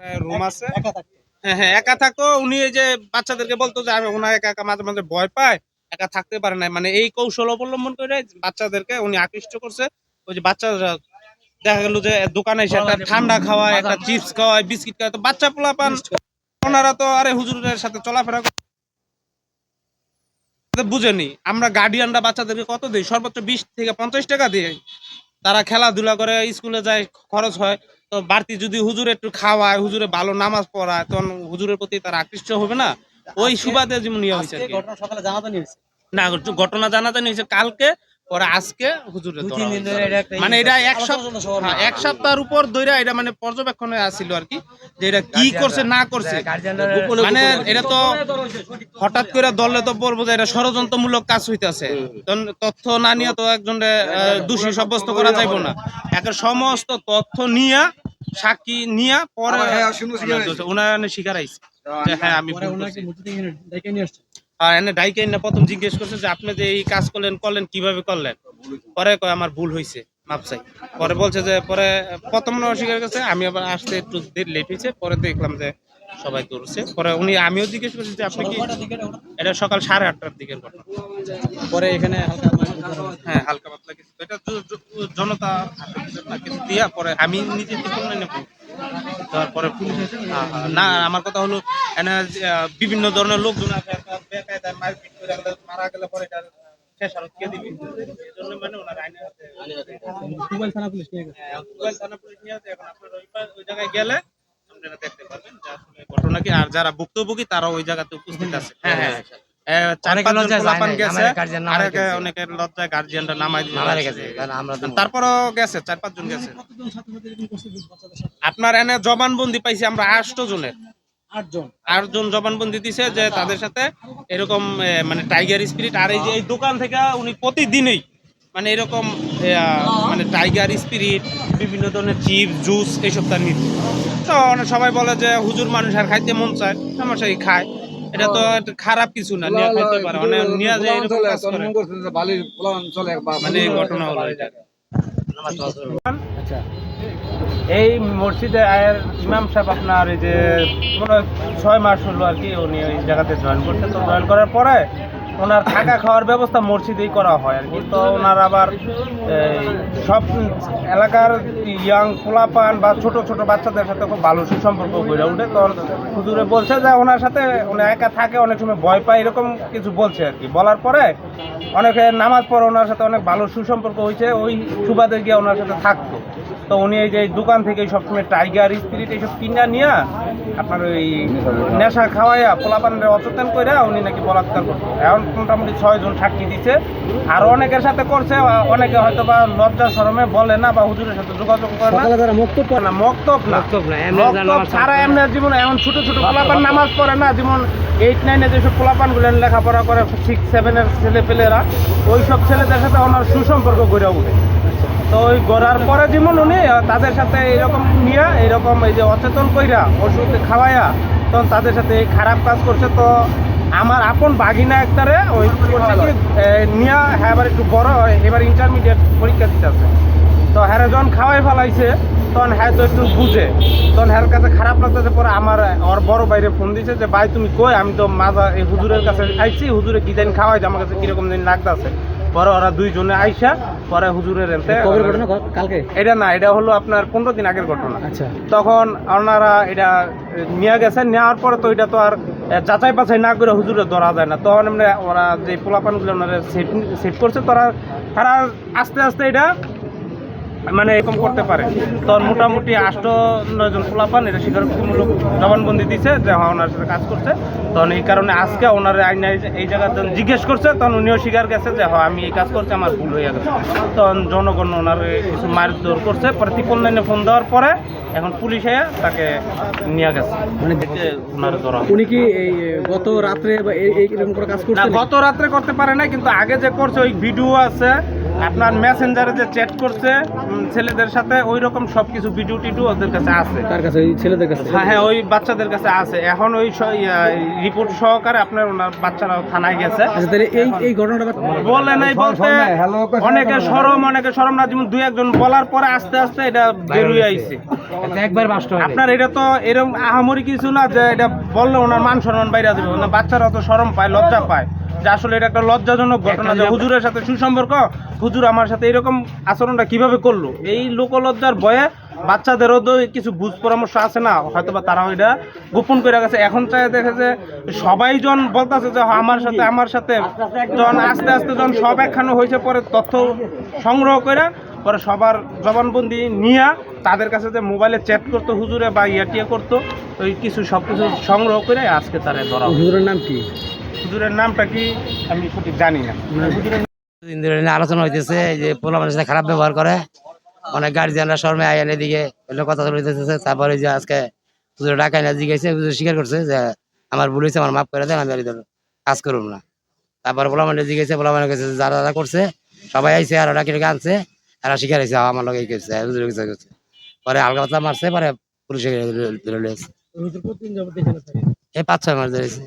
হ্যাঁ, হ্যাঁ, হ্যাঁ, একা থাকতো? উনি যে বাচ্চাদেরকে বলতো যে আমি ওনার একা একা মাঝে মাঝে ভয় পায় একা থাকতে পারে না মানে এই কৌশল অবলম্বন করে বাচ্চাদেরকে উনি আকৃষ্ট করছে। ওই যে বাচ্চারা দেখা গেল যে দোকানে এসে একটা ঠান্ডা খাওয়ায় একটা চিপস খাওয়ায় বিস্কিট খাওয়ায় তো বাচ্চা পোলা পান ওনারা তো আরে হুজুরের সাথে চলাফেরা বুঝেনি। আমরা গার্ডিয়ানরা বাচ্চাদেরকে কত দিই? সর্বোচ্চ বিশ থেকে পঞ্চাশ টাকা দিই। তারা খেলাধুলা করে স্কুলে যায় খরচ হয়। তো বাড়তি যদি হুজুরে একটু খাওয়ায় হুজুরে ভালো নামাজ পড়ায় তখন হুজুরের প্রতি তারা আকৃষ্ট হবে না? ওই সুবাদে যেমন ইয়ে হয়েছে আর আজকে ঘটনা জানাজানি হয়েছে? না ঘটনা জানাতে নিয়েছে কালকে পরে আজকে দিন হয়েছে। ধরে এটা মানে এক সপ্তাহ হ্যাঁ। এক সপ্তাহের উপর ধরে এটা মানে পর্যবেক্ষণে আসছিল আর কি যে এটা কি করছে না করছে। মানে এটা তো হঠাৎ করে দলে তো বলব যে এটা ষড়যন্ত্রমূলক কাজ হইতাছে। তথ্য না নিয়ে তো একজন দোষী সাব্যস্ত করা যাইব না। একের সমস্ত তথ্য নিয়ে সাক্ষী নিয়ে পরে ওনার শিকার আইছে। হ্যাঁ আমি করছি। আর এনে ডাইকে এনে প্রথম জিজ্ঞেস করছে যে আপনি যে এই কাজ করলেন করলেন কীভাবে করলেন? পরে কয় আমার ভুল হয়েছে মাপ চাই। পরে বলছে যে পরে প্রথম অস্বীকার করছে আমি আবার আসতে একটু লেট হয়েছে পরে দেখলাম যে সবাই দৌড়ছে। পরে উনি আমিও জিজ্ঞেস করছি যে আপনি কি এটা সকাল সাড়ে আটটার দিকের ঘটনা। পরে এখানে। হ্যাঁ হালকা পাতলা কিছু এটা জনতা কিছু দিয়া পরে আমি নিজে টিফিন নেব। তারপরে না আমার কথা হলো বিভিন্ন ধরনের লোকজন আছে বেকায়দায় মারপিট করে মারা গেলে পরে এটা শেষ আরও কে দিবি? এই জন্য মানে ওনার আইনে আছে মোবাইল থানা পুলিশ নিয়ে গেছে। হ্যাঁ, মোবাইল থানা পুলিশ নিয়ে আছে এখন আপনারা ওই ওই জায়গায় গেলে আপনারা দেখতে পারবেন যে আসলে ঘটনা কি। আর যারা ভুক্তভোগী তারা ওই জায়গাতে উপস্থিত আছে। হ্যাঁ হ্যাঁ। গেছে। গেছে। গেছে, গেছে গেছে। বাচ্চাদের সাথে? আপনার এনে জবানবন্দি পাইছি আমরা আষ্ট জনের। আটজন। আটজন জবানবন্দি দিছে যে তাদের সাথে এরকম মানে টাইগার স্পিরিট আর এই যে এই দোকান থেকে উনি প্রতিদিনই মানে এরকম মানে টাইগার স্পিরিট বিভিন্ন ধরনের চিপস জুস এইসব তার নিত। তো সবাই বলে যে হুজুর মানুষ আর খাইতে মন চায় আমার সেই খায়। এটা তো খারাপ কিছু না নিয়ে খাইতে পারে। মানে নিয়ে যে এরকম কাজ করে। মানে ঘটনা হলো এটা। আচ্ছা। এই মসজিদে আয়ের ইমাম সাহেব আপনার এই যে, মনে ছয় মাস হলো আর কি উনি ওই জায়গাতে জয়েন করছেন তো জয়েন করার পরে ওনার থাকা খাওয়ার ব্যবস্থা মসজিদেই করা হয় আর কি। তো ওনার আবার সব এলাকার ইয়াং পোলাপান বা ছোট ছোট বাচ্চাদের সাথে খুব ভালো সুসম্পর্ক গড়ে ওঠে। তো হুজুরে বলছে যে ওনার সাথে উনি একা থাকে, অনেক সময় ভয় পায়, এরকম কিছু বলছে আর কি। বলার পরে অনেকে নামাজ পড়ে ওনার সাথে অনেক ভালো সুসম্পর্ক হয়েছে, ওই সুবাদে গিয়ে ওনার সাথে থাকতো। তো উনি এই যে দোকান থেকে সবসময় টাইগার স্পিরিট এইসব কিনা নিয়ে আপনার ওই নেশা খাওয়াইয়া পোলাপানের অচেতন করে উনি নাকি বলাৎকার করতো। এখন মোটামুটি ছয়জন সাক্ষী দিচ্ছে আর অনেকের সাথে করছে অনেকে হয়তো বা লজ্জা শরমে বলে না বা হুজুরের সাথে যোগাযোগ করে না। তারা না মক্তব না। মক্তব ছাড়া এমনি জীবন এমন ছোট ছোট পোলাপান নামাজ পড়ে না যেমন এইট নাইনে যেসব পোলাপানগুলো লেখাপড়া করে সিক্স সেভেনের ছেলে পেলেরা ওই সব ছেলেদের সাথে ওনার সুসম্পর্ক গড়ে উঠে। তো ওই গড়ার পরে যেমন উনি তাদের সাথে এইরকম নিয়ে এইরকম এই যে অচেতন কইরা ওষুধ খাওয়াইয়া তখন তাদের সাথে খারাপ কাজ করছে, তো আমার আপন বাগিনা একটারে ওই নিয়া হ্যাঁ এবার একটু বড় হয়, এবার ইন্টারমিডিয়েট পরীক্ষা দিতে আছে। তো হ্যাঁ যখন খাওয়াই ফেলাইছে, তখন হ্যাঁ তো একটু বুঝে। তখন হ্যার কাছে খারাপ লাগতেছে পরে আমার, ওর বড় বাইরে ফোন দিছে যে, ভাই, তুমি কই? আমি তো মাজা এই হুজুরের কাছে আইছি, হুজুরে কি জানি খাওয়াইছে আমার কাছে কীরকম জানি লাগতেছে। পরে ওরা দুইজনে আইসা পরে হুজুরের এনতে কবের ঘটনা? কালকে? এটা না এটা হলো আপনার পনেরো দিন আগের ঘটনা। আচ্ছা। তখন ওনারা এটা নিয়ে গেছে নেওয়ার পরে তো এটা তো আর যাচাই বাছাই না করে হুজুরে ধরা যায় না। তখন আমরা ওরা যে পোলাপানগুলো ওনারা সেট সেট করছে তারা তারা আস্তে আস্তে এটা মানে এরকম করতে পারে। তখন মোটামুটি আষ্ট নয়জন পোলাপান এটা স্বীকারোক্তিমূলক জবানবন্দি দিছে যে হ্যাঁ ওনার সাথে কাজ করছে। তখন এই কারণে আজকে ওনার আইন এই জায়গায় যখন জিজ্ঞেস করছে তখন উনিও স্বীকার গেছে যে হ্যাঁ আমি এই কাজ করছি আমার ভুল হয়ে গেছে। তখন জনগণ ওনার কিছু মারধর করছে পরে ত্রিপল লাইনে ফোন দেওয়ার পরে এখন পুলিশ তাকে নিয়ে গেছে। মানে ওনার ধরা উনি কি এই গত রাত্রে বা এরকম করে কাজ করছে গত রাত্রে করতে পারে না কিন্তু আগে যে করছে ওই ভিডিও আছে আপনার মেসেঞ্জারে যে চ্যাট করছে ছেলেদের সাথে ওই রকম সব কিছু ভিডিও টিডিও ওদের কাছে আছে। কার কাছে? ওই ছেলেদের কাছে? হ্যাঁ হ্যাঁ ওই বাচ্চাদের কাছে আছে। এখন ওই রিপোর্ট সহকারে আপনার ওনার বাচ্চারাও থানায় গেছে। আচ্ছা তাহলে এই এই ঘটনাটা বলে নাই বলতে অনেকে সরম অনেকে সরম না যেমন দুই একজন বলার পরে আস্তে আস্তে এটা বেরিয়ে আইছে। একবার বাস্ট আপনার এটা তো এরকম আহামরি কিছু না যে এটা বললে ওনার মান সম্মান বাইরে ওনার বাচ্চারা তো সরম পায় লজ্জা পায়। যে আসলে এটা একটা লজ্জাজনক ঘটনা যে হুজুরের সাথে সুসম্পর্ক। হুজুর আমার সাথে এরকম আচরণটা কীভাবে করল? এই লোকলজ্জার ভয়ে বাচ্চাদেরও তো কিছু বুঝ পরামর্শ আছে না হয়তো বা তারা ওইটা গোপন করে গেছে। এখন চাই দেখে যে সবাই জন বলতেছে যে আমার সাথে আমার সাথে যখন আস্তে আস্তে যখন সব একখানে হয়েছে পরে তথ্য সংগ্রহ করে পরে সবার জবানবন্দি নিয়ে তাদের কাছে যে মোবাইলে চ্যাট করতো হুজুরে বা ইয়াটিয়া করতো ওই কিছু সব কিছু সংগ্রহ করে আজকে তারা ধরা হুজুরের নাম কি? হুজুরের নামটা কি আমি সঠিক জানি না। হুজুরের দিন ধরে আলোচনা হইতেছে যে পোলা মানুষের সাথে খারাপ ব্যবহার করে। অনেক গার্জিয়ানরা শর্মে আইন এদিকে কথা চলতেছে তারপরে যে আজকে হুজুর ডাকাই না জিজ্ঞাসা হুজুর স্বীকার করছে যে আমার ভুল হয়েছে আমার মাফ করে দেন আমি আর কাজ করুম না। তারপর পোলা মানে জিজ্ঞাসা পোলা মানে যারা যারা করছে সবাই আইছে আর ডাকি ডাকি আনছে এরা স্বীকার হয়েছে আমার লোক এই করছে হুজুর করছে পরে হালকা পাতলা মারছে পরে পুলিশে ধরে এই পাঁচ ছয় মাস ধরেছে